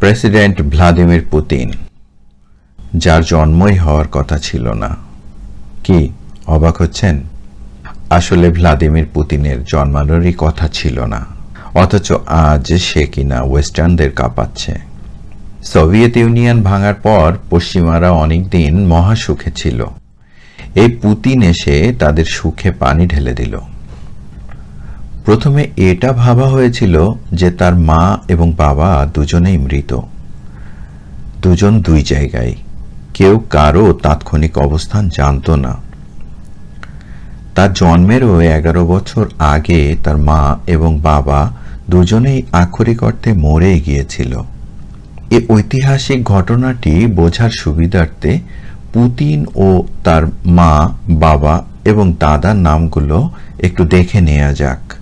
President Vladimir Putin, যার জন্মই হওয়ার কথা ছিল না। কি অবাক হচ্ছেন? আসলে ভ্লাদিমির পুতিনের জন্মানোরই কথা ছিল না, অথচ আজ সে কিনা ওয়েস্টার্নদের কাঁপাচ্ছে। সোভিয়েত ইউনিয়ন ভাঙার পর পশ্চিমারা অনেকদিন মহাসুখে ছিল। এই পুতিন এসে তাদের সুখে পানি ঢেলে দিল। প্রথমে এটা ভাবা হয়েছিল যে তার মা এবং বাবা দুজনেই মৃত। দুজন দুই জায়গায়। কেউ কারও তাৎক্ষণিক অবস্থান জানত না। তার জন্মেরও এগারো বছর আগে তার মা এবং বাবা দুজনেই আক্ষরিক অর্থে মরে গিয়েছিল। এ ঐতিহাসিক ঘটনাটি বোঝার সুবিধার্থে পুতিন ও তার মা, বাবা এবং দাদার নামগুলো একটু দেখে নেওয়া যাক।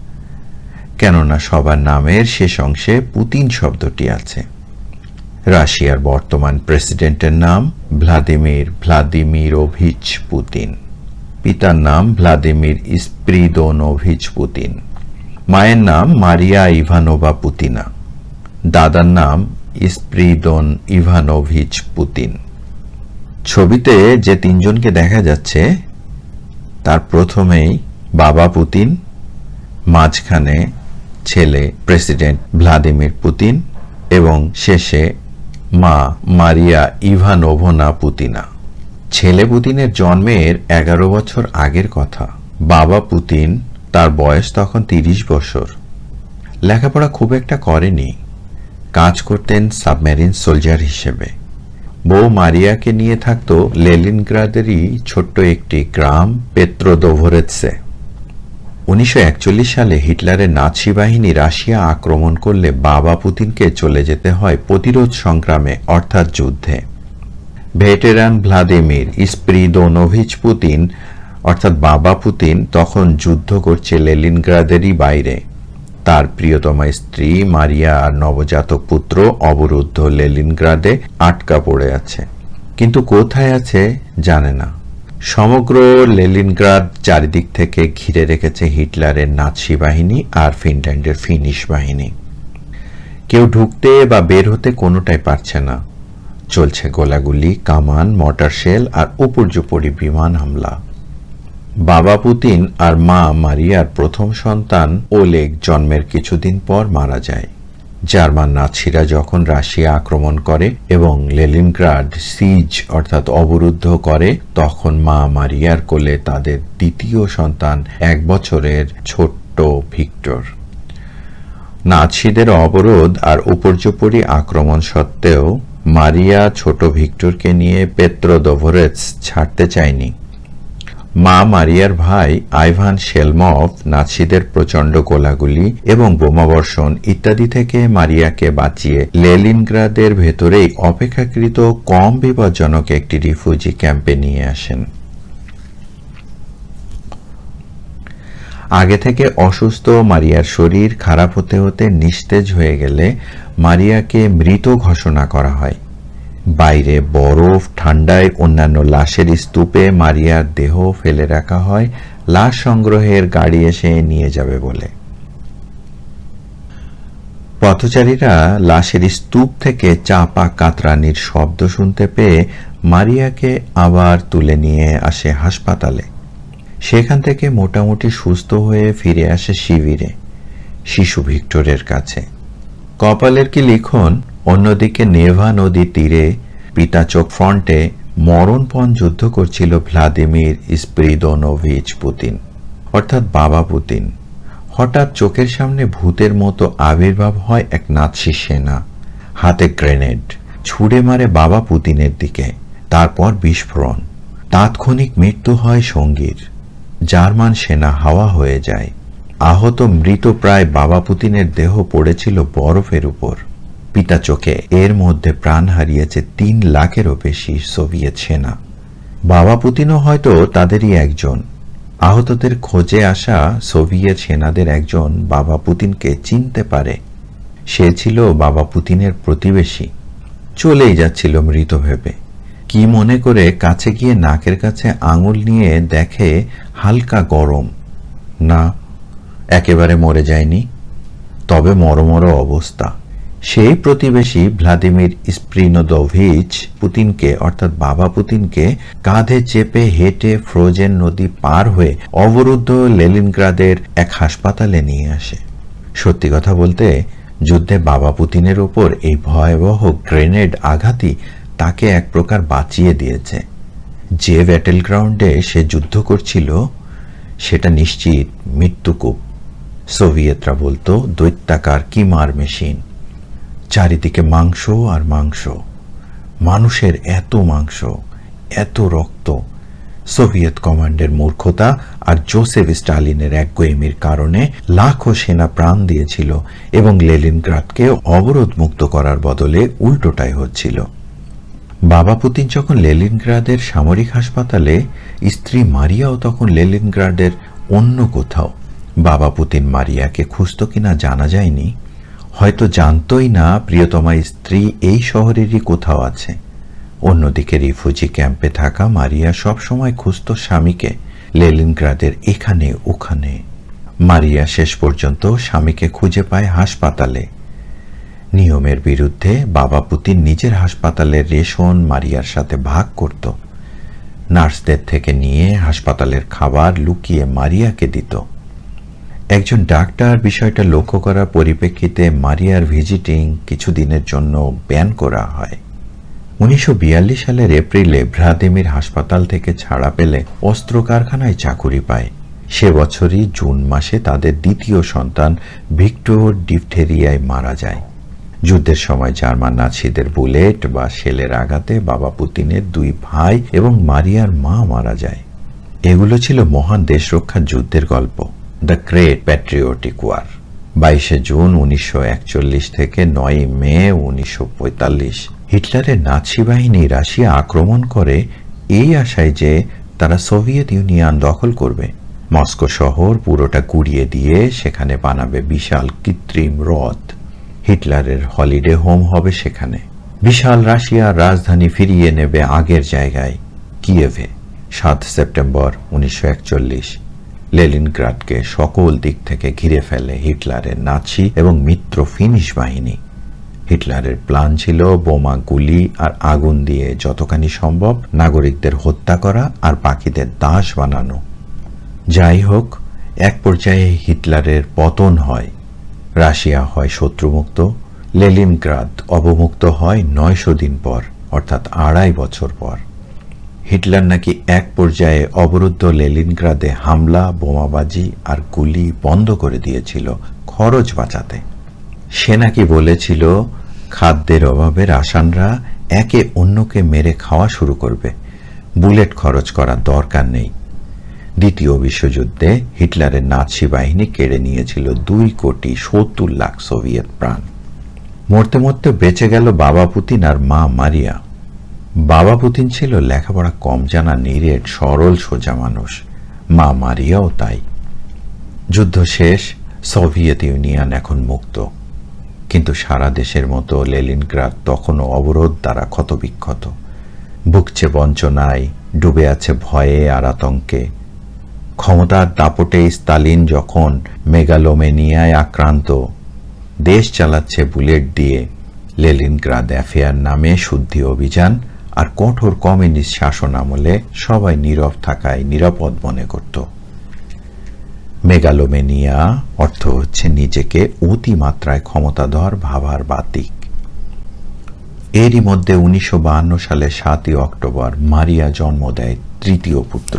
কেননা সবার নামের শেষ অংশে পুতিন শব্দটি আছে। রাশিয়ার বর্তমান প্রেসিডেন্টের নাম ভ্লাদিমির ভ্লাদিমিরোভিচ পুতিন। পিতার নাম ভ্লাদিমির স্প্রিদোনোভিচ পুতিন। মায়ের নাম মারিয়া ইভানোভা পুতিনা। দাদার নাম স্প্রিদোন ইভানোভিচ পুতিন। ছবিতে যে তিনজনকে দেখা যাচ্ছে, তার প্রথমেই বাবা পুতিন, মাঝখানে ছেলে প্রেসিডেন্ট ভ্লাদিমির পুতিন এবং শেষে মা মারিয়া ইভানোভনা পুতিনা। ছেলে পুতিনের জন্মের এগারো বছর আগের কথা। বাবা পুতিন তার বয়স তখন তিরিশ বছর। লেখাপড়া খুব একটা করেনি। কাজ করতেন সাবমেরিন সোলজার হিসেবে। বউ মারিয়াকে নিয়ে থাকত লেলিনগ্রাদেরই ছোট্ট একটি গ্রাম, পেত্রোদোভরেৎসে। উনিশশো একচল্লিশ সালে হিটলারের নাৎসি বাহিনী রাশিয়া আক্রমণ করলে বাবা পুতিনকে চলে যেতে হয় প্রতিরোধ সংগ্রামে, অর্থাৎ যুদ্ধে। ভেটেরান ভ্লাদিমির স্প্রিদোনোভিচ পুতিন, অর্থাৎ বাবা পুতিন, তখন যুদ্ধ করছে লেলিনগ্রাদেরই বাইরে। তার প্রিয়তমা স্ত্রী মারিয়া আর নবজাতক পুত্র অবরুদ্ধ লেলিনগ্রাদে আটকা পড়ে আছে। কিন্তু কোথায় আছে জানে না। সমগ্র লেলিনগ্রাদ চারিদিক থেকে ঘিরে রেখেছে হিটলারের নাৎসি বাহিনী আর ফিনল্যান্ডের ফিনিশ বাহিনী। কেউ ঢুকতে বা বের হতে কোনোটাই পারছে না। চলছে গোলাগুলি, কামান মটার শেল আর উপর্যুপরি বিমান হামলা। বাবা পুতিন আর মা মারিয়ার প্রথম সন্তান ওলেগ জন্মের কিছুদিন পর মারা যায়। জার্মান নাৎসিরা যখন রাশিয়া আক্রমণ করে এবং লেলিনগ্রাড সিজ অর্থাৎ অবরুদ্ধ করে, তখন মা মারিয়ার কোলে তাদের দ্বিতীয় সন্তান এক বছরের ছোট্ট ভিক্টর। নাৎসিদের অবরোধ আর উপর্যুপরি আক্রমণ সত্ত্বেও মারিয়া ছোট ভিক্টরকে নিয়ে পেত্রো পেত্রোদোভরেৎস ছাড়তে চায়নি। মা মারিয়ার ভাই আইভান শেলমফ নাৎসিদের প্রচণ্ড গোলাগুলি এবং বোমাবর্ষণ ইত্যাদি থেকে মারিয়াকে বাঁচিয়ে লেলিনগ্রাদের ভেতরেই অপেক্ষাকৃত কম বিপজ্জনক একটি রিফিউজি ক্যাম্পে নিয়ে আসেন। আগে থেকে অসুস্থ মারিয়ার শরীর খারাপ হতে হতে নিস্তেজ হয়ে গেলে মারিয়াকে মৃত ঘোষণা করা হয়। বাইরে বরফ, ঠান্ডায় অন্যান্য লাশের স্তূপে মারিয়ার দেহ ফেলে রাখা হয়। লাশ সংগ্রহের গাড়ি এসে নিয়ে যাবে বলে। পথচারীরা লাশের স্তূপ থেকে চাপা কাতরানির শব্দ শুনতে পেয়ে মারিয়াকে আবার তুলে নিয়ে আসে হাসপাতালে। সেখান থেকে মোটামুটি সুস্থ হয়ে ফিরে আসে শিবিরে, শিশু ভিক্টরের কাছে। কপালের কি লিখন? অন্যদিকে নেভা নদী তীরে পিতা চোখ ফ্রন্টে মরণপণ যুদ্ধ করছিল ভ্লাদিমির স্প্রিদোনোভিচ পুতিন, অর্থাৎ বাবা পুতিন। হঠাৎ চোখের সামনে ভূতের মতো আবির্ভাব হয় এক নাৎসি সেনা, হাতে গ্রেনেড, ছুড়ে মারে বাবা পুতিনের দিকে, তারপর বিস্ফোরণ। তাৎক্ষণিক মৃত্যু হয় সঙ্গীর। জার্মান সেনা হাওয়া হয়ে যায়। আহত মৃত প্রায় বাবা পুতিনের দেহ পড়েছিল বরফের উপর। পিতা চোখে এর মধ্যে প্রাণ হারিয়েছে তিন লাখেরও বেশি সোভিয়েত সেনা। বাবা পুতিনও হয়তো তাদেরই একজন। আহতদের খোঁজে আসা সোভিয়েত সেনাদের একজন বাবা পুতিনকে চিনতে পারে। সে ছিল বাবা পুতিনের প্রতিবেশী। চলেই যাচ্ছিল মৃত ভেবে। কি মনে করে কাছে গিয়ে নাকের কাছে আঙুল নিয়ে দেখে হালকা গরম। না একেবারে মরে যায়নি। তবে মরমর অবস্থা। সেই প্রতিবেশী ভ্লাদিমির স্প্রিনোদোভিচ পুতিনকে, অর্থাৎ বাবা পুতিনকে, কাঁধে চেপে হেঁটে ফ্রোজেন নদী পার হয়ে অবরুদ্ধ লেলিনগ্রাদের এক হাসপাতালে নিয়ে আসে। সত্যি কথা বলতে, যুদ্ধে বাবা পুতিনের ওপর এই ভয়াবহ গ্রেনেড আঘাতই তাকে এক প্রকার বাঁচিয়ে দিয়েছে। যে ব্যাটেল গ্রাউন্ডে সে যুদ্ধ করছিল, সেটা নিশ্চিত মৃত্যুকূপ। সোভিয়েতরা বলতো, দৈত্যাকার কিমার মেশিন? চারিদিকে মাংস আর মাংস। মানুষের এত মাংস, এত রক্ত। সোভিয়েত কমান্ডের মূর্খতা আর জোসেফ স্টালিনের একগুয়েমির কারণে লাখো সেনা প্রাণ দিয়েছিল এবং লেলিনগ্রাদকে অবরোধ মুক্ত করার বদলে উল্টোটাই হচ্ছিল। বাবা পুতিন যখন লেলিনগ্রাদের সামরিক হাসপাতালে, স্ত্রী মারিয়াও তখন লেলিনগ্রাদের অন্য কোথাও। বাবা পুতিন মারিয়াকে খুঁজত কিনা জানা যায়নি। হয়তো জানতই না প্রিয়তমা স্ত্রী এই শহরেরই কোথাও আছে। অন্যদিকে রিফুজি ক্যাম্পে থাকা মারিয়া সবসময় খুঁজত স্বামীকে। লেলিনগ্রাদের এখানে, ওখানে। মারিয়া শেষ পর্যন্ত স্বামীকে খুঁজে পায় হাসপাতালে। নিয়মের বিরুদ্ধে বাবা পুতিন নিজের হাসপাতালের রেশন মারিয়ার সাথে ভাগ করত। নার্সদের থেকে নিয়ে হাসপাতালের খাবার লুকিয়ে মারিয়াকে দিত। একজন ডাক্তার বিষয়টা লক্ষ্য করার পরিপ্রেক্ষিতে মারিয়ার ভিজিটিং কিছুদিনের জন্য ব্যান করা হয়। উনিশশো বিয়াল্লিশ সালের এপ্রিলে ভ্লাদিমির হাসপাতাল থেকে ছাড়া পেলে অস্ত্র কারখানায় চাকুরি পায়। সে বছরই জুন মাসে তাদের দ্বিতীয় সন্তান ভিক্টর ডিপথেরিয়ায় মারা যায়। যুদ্ধের সময় জার্মান নাছিদের বুলেট বা শেলের আঘাতে বাবা পুতিনের দুই ভাই এবং মারিয়ার মা মারা যায়। এগুলো ছিল মহান দেশরক্ষার যুদ্ধের গল্প। দ্য গ্রেট প্যাট্রিওটিক ওয়ার বাইশে জুন উনিশশো একচল্লিশ থেকে নয় মে উনিশশো পঁয়তাল্লিশ। হিটলারের নাৎসি বাহিনী রাশিয়া আক্রমণ করে এই আশায় যে তারা সোভিয়েত ইউনিয়ন দখল করবে। মস্কো শহর পুরোটা কুড়িয়ে দিয়ে সেখানে বানাবে বিশাল কৃত্রিম হ্রদ। হিটলারের হলিডে হোম হবে সেখানে। বিশাল রাশিয়ার রাজধানী ফিরিয়ে নেবে আগের জায়গায় কিয়েভে, সাত সেপ্টেম্বর উনিশশো একচল্লিশ। লেলিনগ্রাডকে সকল দিক থেকে ঘিরে ফেলে হিটলারের নাচি এবং মিত্র ফিনিশ বাহিনী। হিটলারের প্ল্যান ছিল বোমা গুলি আর আগুন দিয়ে যতখানি সম্ভব নাগরিকদের হত্যা করা আর বাকিদের দাস বানানো। যাই হোক, এক পর্যায়ে হিটলারের পতন হয়। রাশিয়া হয় শত্রুমুক্ত লেলিনগ্রাদ অবমুক্ত হয় নয়শো দিন পর, অর্থাৎ আড়াই বছর পর। হিটলার নাকি এক পর্যায়ে অবরুদ্ধ লেলিনগ্রাদে হামলা, বোমাবাজি আর গুলি বন্ধ করে দিয়েছিল খরচ বাঁচাতে। সে নাকি বলেছিল, খাদ্যের অভাবে রাসানরা একে অন্যকে মেরে খাওয়া শুরু করবে। বুলেট খরচ করার দরকার নেই। দ্বিতীয় বিশ্বযুদ্ধে হিটলারের নাৎসি বাহিনী কেড়ে নিয়েছিল দুই কোটি সত্তর লাখ সোভিয়েত প্রাণ। মরতে মরতে বেঁচে গেল বাবা পুতিন আর মা মারিয়া। বাবা পুতিন ছিল লেখাপড়া কম জানা, নিরেট, সরল, সোজা মানুষ। মা মারিয়াও তাই। যুদ্ধ শেষ, সোভিয়েত ইউনিয়ন এখন মুক্ত। কিন্তু সারা দেশের মতো লেলিনগ্রাদ তখনও অবরোধ দ্বারা ক্ষতবিক্ষত। ভুগছে বঞ্চনায়, ডুবে আছে ভয়ে আর আতঙ্কে। ক্ষমতার দাপটে স্তালিন যখন মেগালোমেনিয়ায় আক্রান্ত, দেশ চালাচ্ছে বুলেট দিয়ে লেলিনগ্রাদ অ্যাফেয়ার নামে শুদ্ধি অভিযান আর কঠোর কমিউনিস্ট শাসন আমলে সবাই নীরব থাকায় নিরাপদ মনে করত। মেগালোমেনিয়া অর্থ হচ্ছে নিজেকে অতিমাত্রায় ক্ষমতাধর ভাবার বাতিক। এরই মধ্যে উনিশশো সালে সাতই অক্টোবর মারিয়া জন্ম দেয় তৃতীয় পুত্র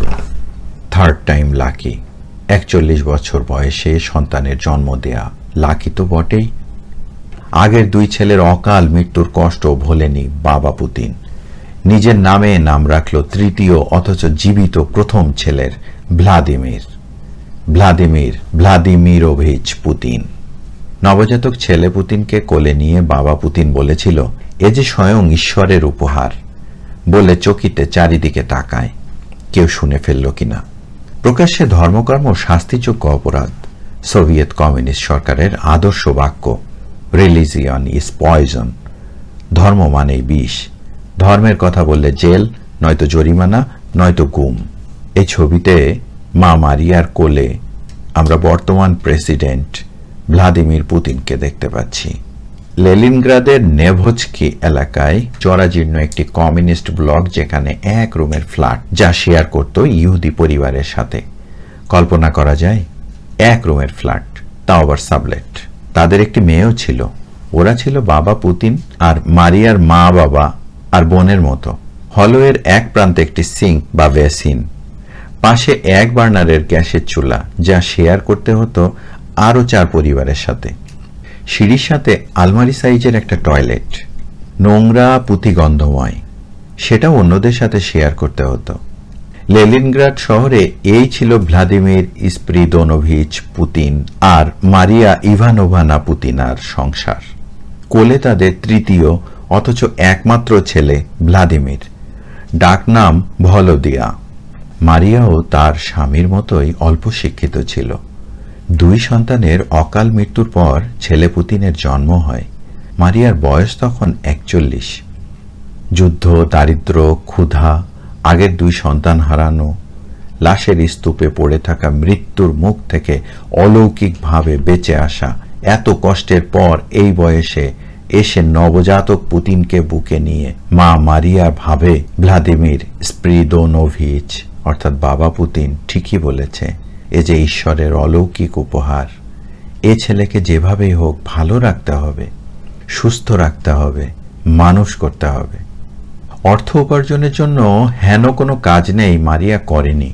থার্ড টাইম লাকি একচল্লিশ বছর বয়সে সন্তানের জন্ম দেয়া। লাকি তো বটেই। আগের দুই ছেলের অকাল মৃত্যুর কষ্ট ভোলেনি বাবা পুতিন। নিজের নামে নাম রাখল তৃতীয় অথচ জীবিত প্রথম ছেলের ভ্লাদিমির। Vladimir, Vladimirovich Putin. নবজাতক ছেলে পুতিনকে কোলে নিয়ে বাবা পুতিন বলেছিল, এ যে স্বয়ং ঈশ্বরের উপহার। বলে চকিতে চারিদিকে তাকায়। কেউ শুনে ফেলল কিনা? প্রকাশ্যে ধর্মকর্ম, শাস্তিযোগ্য অপরাধ। সোভিয়েত কমিউনিস্ট সরকারের আদর্শ বাক্য, রিলিজিয়ন ইজ পয়জন। ধর্ম মানেই বিষ। ধর্মের কথা বললে জেল, নয়তো জরিমানা, নয়তো গুম। এই ছবিতে মা মারিয়ার কোলে আমরা বর্তমান প্রেসিডেন্ট ভ্লাদিমির পুতিনকে দেখতে পাচ্ছি। লেলিনগ্রাদের নেভোজকি এলাকায় জরাজীর্ণ একটি কমিউনিস্ট ব্লক যেখানে এক রুমের ফ্ল্যাট যা শেয়ার করত ইহুদি পরিবারের সাথে। কল্পনা করা যায়, এক রুমের ফ্ল্যাট, তাও আবার সাবলেট। তাদের একটি মেয়েও ছিল। ওরা ছিল বাবা পুতিন আর মারিয়ার মা বাবা আর বোনের মতো। হলওয়ের এক প্রান্তে একটি সিঙ্ক বা বেসিন। পাশে এক বার্নারের গ্যাসের চুলা, যা শেয়ার করতে হতো আরও চার পরিবারের সাথে। সিঁড়ির সাথে আলমারি সাইজের একটা টয়লেট। নোংরা পুঁথিগন্ধময় সেটাও অন্যদের সাথে শেয়ার করতে হতো। লেলিনগ্রাড শহরে এই ছিল ভ্লাদিমির ইস্প্রিদোনোভিচ পুতিন আর মারিয়া ইভানোভানা পুতিনার সংসার। কোলে তাদের তৃতীয় অথচ একমাত্র ছেলে ভ্লাদিমির। ডাকনাম ভলোদিয়া। মারিয়াও তার স্বামীর মতোই অল্প শিক্ষিত ছিল। দুই সন্তানের অকাল মৃত্যুর পর ছেলে পুতিনের জন্ম হয়। মারিয়ার বয়স তখন একচল্লিশ। যুদ্ধ দারিদ্র ক্ষুধা, আগের দুই সন্তান হারানো, লাশের স্তূপে পড়ে থাকা মৃত্যুর মুখ থেকে অলৌকিকভাবে বেঁচে আসা, এত কষ্টের পর এই বয়সে এসে নবজাতক পুতিনকে বুকে নিয়ে মা মারিয়া ভাবে ভ্লাদিমির স্প্রিদোনোভিচ, অর্থাৎ বাবা পুতিন, ঠিকই বলেছে, এ যে ঈশ্বরের অলৌকিক উপহার, এ ছেলেকে যেভাবেই হোক ভালো রাখতে হবে, সুস্থ রাখতে হবে, মানুষ করতে হবে। অর্থ উপার্জনের জন্য হেন কোনো কাজ নেই মারিয়া করেনি।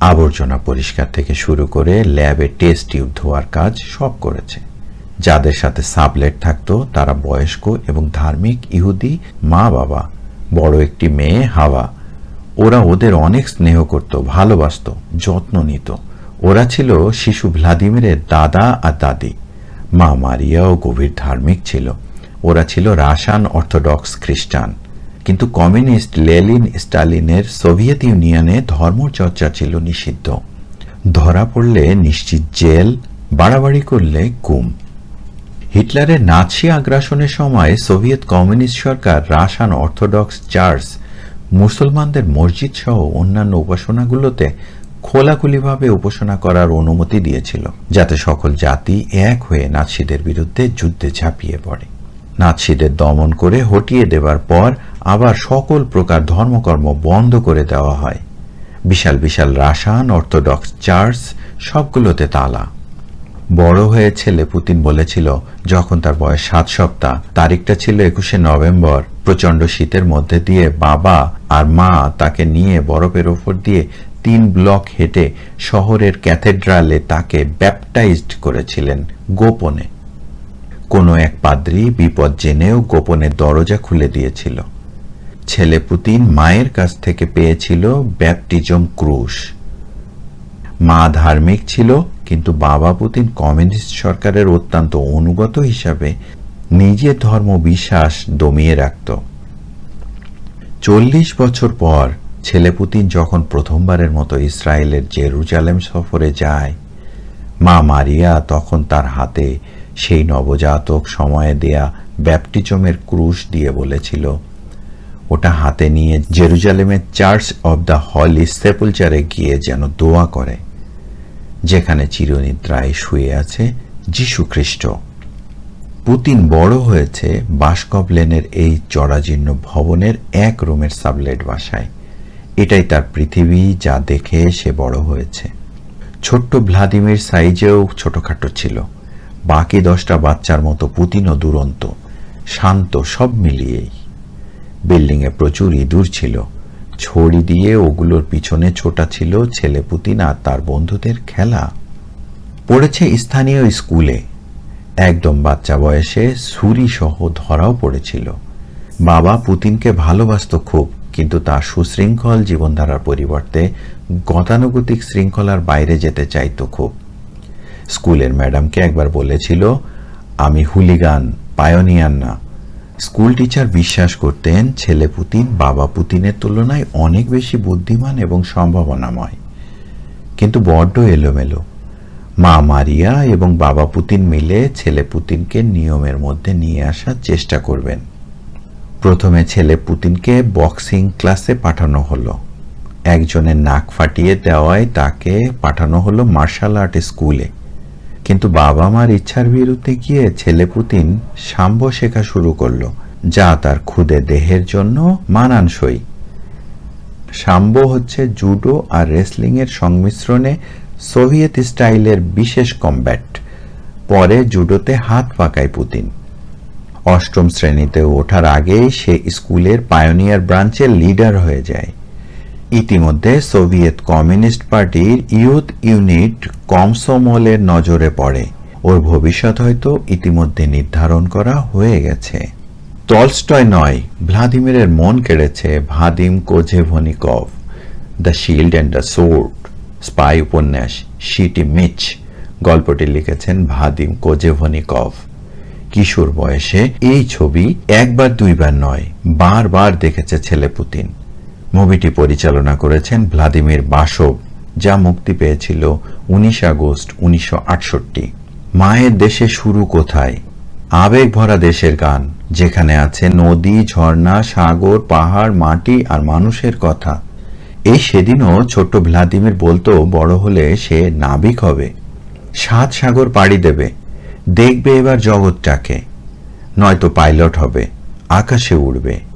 আবর্জনা পরিষ্কার থেকে শুরু করে ল্যাবে টেস্ট টিউব ধোয়ার কাজ সব করেছে। যাদের সাথে সাবলেট থাকতো, তারা বয়স্ক এবং ধার্মিক ইহুদি মা বাবা বড় একটি মেয়ে হাওয়া। ওরা ওদের অনেক স্নেহ করত, ভালোবাসত, যত্ন নিত। ওরা ছিল শিশু ভ্লাদিমিরের দাদা আর দাদি। মা মারিয়াও গভীর ধার্মিক ছিল। ওরা ছিল রাশান অর্থোডক্স খ্রিস্টান। কিন্তু কমিউনিস্ট লেলিন স্টালিনের সোভিয়েত ইউনিয়নে ধর্মচর্চা ছিল নিষিদ্ধ। ধরা পড়লে নিশ্চিত জেল, বাড়াবাড়ি করলে গুম। হিটলারের নাৎসি আগ্রাসনের সময় সোভিয়েত কমিউনিস্ট সরকার রাশান অর্থোডক্স চার্চ, মুসলমানদের মসজিদ সহ অন্যান্য উপাসনাগুলোতে খোলাখুলিভাবে উপাসনা করার অনুমতি দিয়েছিল, যাতে সকল জাতি এক হয়ে নাৎসিদের বিরুদ্ধে যুদ্ধে ঝাঁপিয়ে পড়ে। নাৎসিদের দমন করে হটিয়ে দেবার পর আবার সকল প্রকার ধর্মকর্ম বন্ধ করে দেওয়া হয়। বিশাল বিশাল রাসায়ন অর্থোডক্স চার্চ সবগুলোতে তালা। বড় হয়ে ছেলে পুতিন বলেছিল, যখন তার বয়স সাত সপ্তাহ, তারিখটা ছিল একুশে নভেম্বর। প্রচণ্ড শীতের মধ্যে দিয়ে বাবা আর মা তাকে নিয়ে বরফের ওপর দিয়ে তিন ব্লক হেঁটে শহরের ক্যাথেড্রালে তাকে ব্যাপটাইজড করেছিলেন গোপনে। কোনো এক পাদ্রী বিপদ জেনেও গোপনে দরজা খুলে দিয়েছিল। ছেলে পুতিন মায়ের কাছ থেকে পেয়েছিল ব্যাপটিজম ক্রুশ। মা ধার্মিক ছিল কিন্তু বাবা পুতিন কমিউনিস্ট সরকারের অত্যন্ত অনুগত হিসাবে নিজের ধর্ম বিশ্বাস দমিয়ে রাখত। চল্লিশ বছর পর ছেলে পুতিন যখন প্রথমবারের মতো ইসরায়েলের জেরুজালেম সফরে যায়, মা মারিয়া তখন তার হাতে সেই নবজাতক সময়ে দেয়া ব্যাপটিজমের ক্রুশ দিয়ে বলেছিল, ওটা হাতে নিয়ে জেরুজালেমের চার্চ অব দ্য হলি সেপুলচারে গিয়ে যেন দোয়া করে। যেখানে চিরনিদ্রায় শুয়ে আছে যীশু খ্রিস্ট পুতিন বড় হয়েছে বাসকব লেনের এই চড়াজীর্ণ ভবনের এক রুমের সাবলেট বাসায়। এটাই তার পৃথিবী যা দেখে সে বড় হয়েছে। ছোট্ট ভ্লাদিমির সাইজেও ছোটখাটো ছিল। বাকি দশটা বাচ্চার মতো পুতিনও দুরন্ত, শান্ত, সব মিলিয়েই। বিল্ডিংয়ে প্রচুর ইঁদুর ছিল। ছড়ি দিয়ে ওগুলোর পিছনে ছোটা ছিল ছেলে পুতিন আর তার বন্ধুদের খেলা। পড়েছে স্থানীয় স্কুলে। একদম বাচ্চা বয়সে ছুরি সহ ধরাও পড়েছিল। বাবা পুতিনকে ভালোবাসত খুব, কিন্তু তার সুশৃঙ্খল জীবনধারার পরিবর্তে গতানুগতিক শৃঙ্খলার বাইরে যেতে চাইত খুব। স্কুলের ম্যাডামকে একবার বলেছিল, আমি হুলিগান, পায়োনিয়ার না। স্কুল টিচার বিশ্বাস করতেন ছেলে পুতিন বাবা পুতিনের তুলনায় অনেক বেশি বুদ্ধিমান এবং সম্ভাবনাময়। কিন্তু বড্ড এলোমেলো। মা মারিয়া এবং বাবা পুতিন মিলে ছেলে পুতিনকে নিয়মের মধ্যে নিয়ে আসার চেষ্টা করবেন। প্রথমে ছেলে পুতিনকে বক্সিং ক্লাসে পাঠানো হলো। একজনের নাক ফাটিয়ে দেওয়ায় তাকে পাঠানো হলো মার্শাল আর্ট স্কুলে। কিন্তু বাবা মার ইচ্ছার বিরুদ্ধে গিয়ে ছেলে পুতিন সাম্য শেখা শুরু করল, যা তার ক্ষুদে দেহের জন্য মানানসই। সাম্বো হচ্ছে জুডো আর রেসলিং এর সংমিশ্রণে সোভিয়েত স্টাইলের বিশেষ কমব্যাট। পরে জুডোতে হাত পাকায় পুতিন। অষ্টম শ্রেণীতে ওঠার আগেই সে স্কুলের পায়োনিয়ার ব্রাঞ্চের লিডার হয়ে যায়। ইতিমধ্যে সোভিয়েত কমিউনিস্ট পার্টির ইউথ ইউনিট কমসমলের নজরে পড়ে। ওর ভবিষ্যৎ হয়তো ইতিমধ্যে নির্ধারণ করা হয়ে গেছে। টলস্টয় নয়, ভ্লাদিমিরের মন কেড়েছে Vadim Kozhevnikov the Shield and the Sword, spy উপন্যাস, শিটি মিচ, গল্পটি লিখেছেন ভাদিম কোজেভনিকভ কিশোর বয়সে এই ছবি একবার দুইবার নয়, বারবার দেখেছে ছেলে পুতিন। মুভিটি পরিচালনা করেছেন ভ্লাদিমির বাসব, যা মুক্তি পেয়েছিল উনিশ আগস্ট উনিশশো মায়ের দেশে শুরু কোথায়? আবেগ ভরা দেশের গান, যেখানে আছে নদী, ঝর্ণা, সাগর, পাহাড়, মাটি আর মানুষের কথা। এই সেদিনও ছোট্ট ভ্লাদিমির বলতো, বড় হলে সে নাবিক হবে। সাত সাগর পাড়ি দেবে। দেখবে এবার জগৎটাকে। নয়তো পাইলট হবে। আকাশে উড়বে।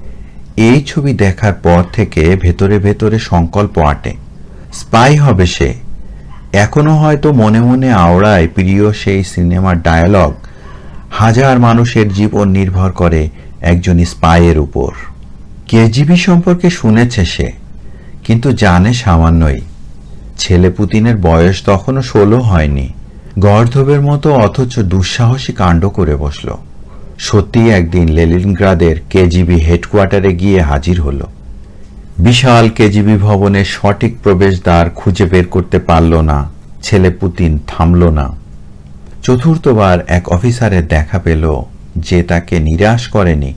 এই ছবি দেখার পর থেকে ভেতরে ভেতরে সংকল্প আটে। স্পাই হবে সে। এখনও হয়তো মনে মনে আওড়ায় প্রিয় সেই সিনেমার ডায়ালগ, হাজার মানুষের জীবন নির্ভর করে একজন স্পাইয়ের উপর। কেজিবি সম্পর্কে শুনেছে সে, কিন্তু জানে সামান্যই। ছেলে পুতিনের বয়স তখনও ষোলো হয়নি। গর্ধবের মতো অথচ দুঃসাহসী কাণ্ড করে বসল। সত্যি একদিন লেলিনগ্রাদের কেজিবি হেডকোয়ার্টারে গিয়ে হাজির হল। বিশাল কেজিবি ভবনের সঠিক প্রবেশদ্বার খুঁজে বের করতে পারল না, ছেলে পুতিন থামল না। চতুর্থবার এক অফিসারের দেখা পেল যে তাকে নিরাশ করেনি,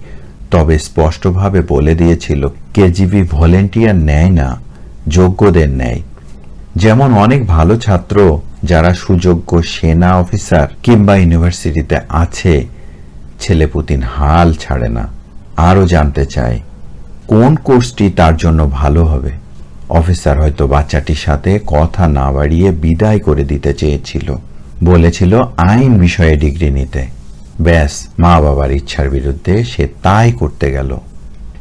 তবে স্পষ্টভাবে বলে দিয়েছিল, কেজিবি ভলেন্টিয়ার নেয় না, যোগ্যদের নেয়। যেমন অনেক ভালো ছাত্র যারা সুযোগ্য সেনা অফিসার কিংবা ইউনিভার্সিটিতে আছে ছেলে পুতিন হাল ছাড়ে না। আরও জানতে চায় কোন কোর্সটি তার জন্য ভালো হবে? অফিসার হয়তো বাচ্চাটির সাথে কথা না বাড়িয়ে বিদায় করে দিতে চেয়েছিল। বলেছিল আইন বিষয়ে ডিগ্রি নিতে। ব্যাস মা বাবার ইচ্ছার বিরুদ্ধে সে তাই করতে গেল।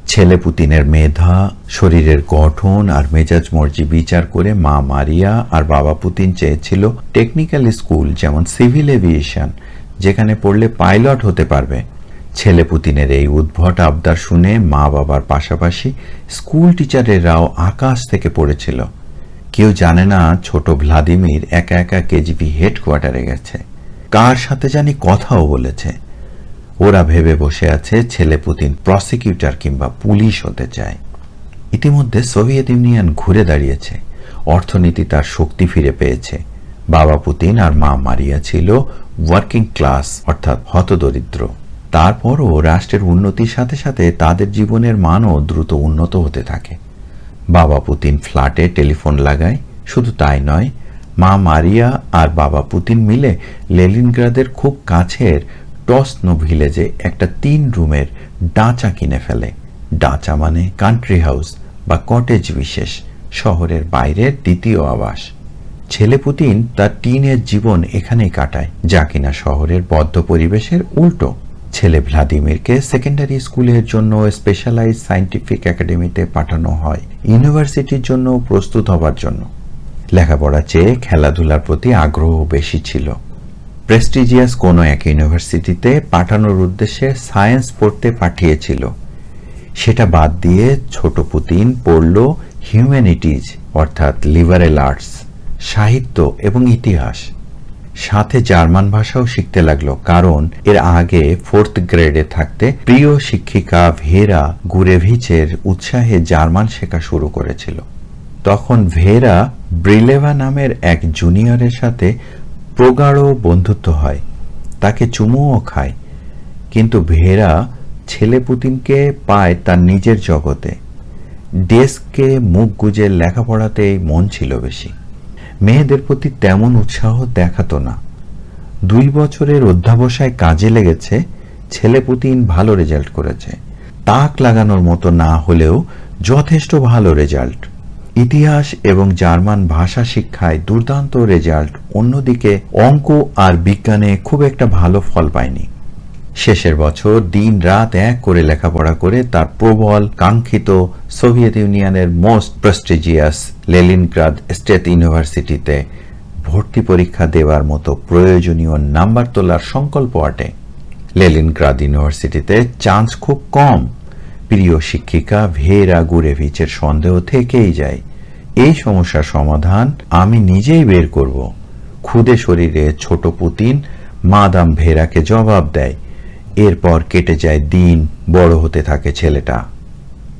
ছেলে পুতিনের মেধা, শরীরের গঠন আর মেজাজ মর্জি বিচার করে মা মারিয়া আর বাবা পুতিন চেয়েছিল টেকনিক্যাল স্কুল, যেমন সিভিল এভিয়েশন। যেখানে পড়লে পাইলট হতে পারবে। ছেলে পুতিনের এই উদ্ভট আবদার শুনে মা বাবার পাশাপাশি স্কুল টিচারেরাও আকাশ থেকে পড়েছিল। কেউ জানে না ছোট ভ্লাদিমির একা একা কেজিপি হেডকোয়ার্টারে গেছে। কার সাথে জানি কথাও বলেছে। ওরা ভেবে বসে আছে ছেলে পুতিন প্রসিকিউটর কিংবা পুলিশ হতে চায়। ইতিমধ্যে সোভিয়েত ইউনিয়ন ঘুরে দাঁড়িয়েছে। অর্থনীতি তার শক্তি ফিরে পেয়েছে। বাবা পুতিন আর মা মারিয়া ছিল ওয়ার্কিং ক্লাস অর্থাৎ হতদরিদ্র। তারপরও রাষ্ট্রের উন্নতির সাথে সাথে তাদের জীবনের মানও দ্রুত উন্নত হতে থাকে। বাবা পুতিন ফ্ল্যাটে টেলিফোন লাগায়, শুধু তাই নয়, মা মারিয়া আর বাবা পুতিন মিলে লেলিনগ্রাদের খুব কাছের টসনো ভিলেজে একটা তিন রুমের ডাঁচা কিনে ফেলে। ডাঁচা মানে কান্ট্রি হাউস বা কটেজ বিশেষ, শহরের বাইরের দ্বিতীয় আবাস। ছেলে পুতিন তার টিনের জীবন এখানেই কাটায়, যা কিনা শহরের বদ্ধ পরিবেশের উল্টো। ছেলে ভ্লাদিমিরকে সেকেন্ডারি স্কুলের জন্য স্পেশালাইজ সায়েন্টিফিক একাডেমিতে পাঠানো হয়, ইউনিভার্সিটির জন্য প্রস্তুত হবার জন্য। লেখাপড়া চেয়ে খেলাধুলার প্রতি আগ্রহ বেশি ছিল। প্রেস্টিজিয়াস কোনো এক ইউনিভার্সিটিতে পাঠানোর উদ্দেশ্যে সায়েন্স পড়তে পাঠিয়েছিল। সেটা বাদ দিয়ে ছোট পুতিন পড়ল হিউম্যানিটিজ, অর্থাৎ লিবারেল আর্টস। সাহিত্য এবং ইতিহাস। সাথে জার্মান ভাষাও শিখতে লাগল, কারণ এর আগে ফোর্থ গ্রেডে থাকতে প্রিয় শিক্ষিকা ভেরা গুরেভিচের উৎসাহে জার্মান শেখা শুরু করেছিল। তখন ভেরা ব্রিলেভা নামের এক জুনিয়রের সাথে প্রগাঢ় বন্ধুত্ব হয়, তাকে চুমুও খায়। কিন্তু ভেরা ছেলে পুতিনকে পায় তার নিজের জগতে। ডেস্কে মুখ গুজে লেখাপড়াতেই মন ছিল বেশি। মেয়েদের প্রতি তেমন উৎসাহ দেখাতো না। দুই বছরের অধ্যাবসায় কাজে লেগেছে, ছেলে পুতিন ভালো রেজাল্ট করেছে। তাক লাগানোর মতো না হলেও যথেষ্ট ভালো রেজাল্ট। ইতিহাস এবং জার্মান ভাষা শিক্ষায় দুর্দান্ত রেজাল্ট অন্যদিকে অঙ্ক আর বিজ্ঞানে খুব একটা ভালো ফল পায়নি। শেষের বছর দিন রাত এক করে লেখাপড়া করে তার প্রবল, কাঙ্ক্ষিত সোভিয়েত ইউনিয়নের মোস্ট প্রেস্টিজিয়াস লেলিনগ্রাদ স্টেট ইউনিভার্সিটিতে ভর্তি পরীক্ষা দেওয়ার মতো প্রয়োজনীয় নাম্বার তোলার সংকল্প আটে। লেলিনগ্রাদ ইউনিভার্সিটিতে চান্স খুব কম। প্রিয় শিক্ষিকা ভেরা গুরেভিচের সন্দেহ থেকেই যায়। এই সমস্যার সমাধান আমি নিজেই বের করব। খুদে শরীরে ছোট পুতিন মাদাম ভেরাকে জবাব দেয়। এরপর কেটে যায় দিন, বড় হতে থাকে ছেলেটা।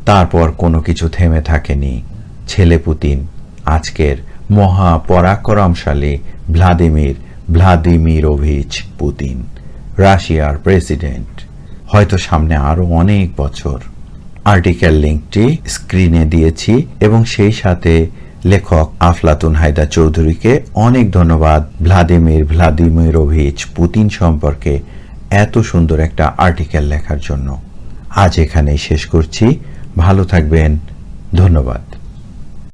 তারপর কোনো কিছু থেমে থাকেনি। ছেলে পুতিন, আজকের মহা পরাক্রমশালী ভ্লাদিমির ভ্লাদিমিরোভিচ পুতিন, রাশিয়ার প্রেসিডেন্ট। হয়তো সামনে আরও অনেক বছর। আর্টিকেল লিঙ্কটি স্ক্রিনে দিয়েছি এবং সেই সাথে লেখক আফলাতুন হায়দা চৌধুরীকে অনেক ধন্যবাদ ভ্লাদিমির ভ্লাদিমিরোভিচ পুতিন সম্পর্কে এত সুন্দর একটা আর্টিকেল লেখার জন্য। আজ এখানেই শেষ করছি। ভালো থাকবেন। ধন্যবাদ।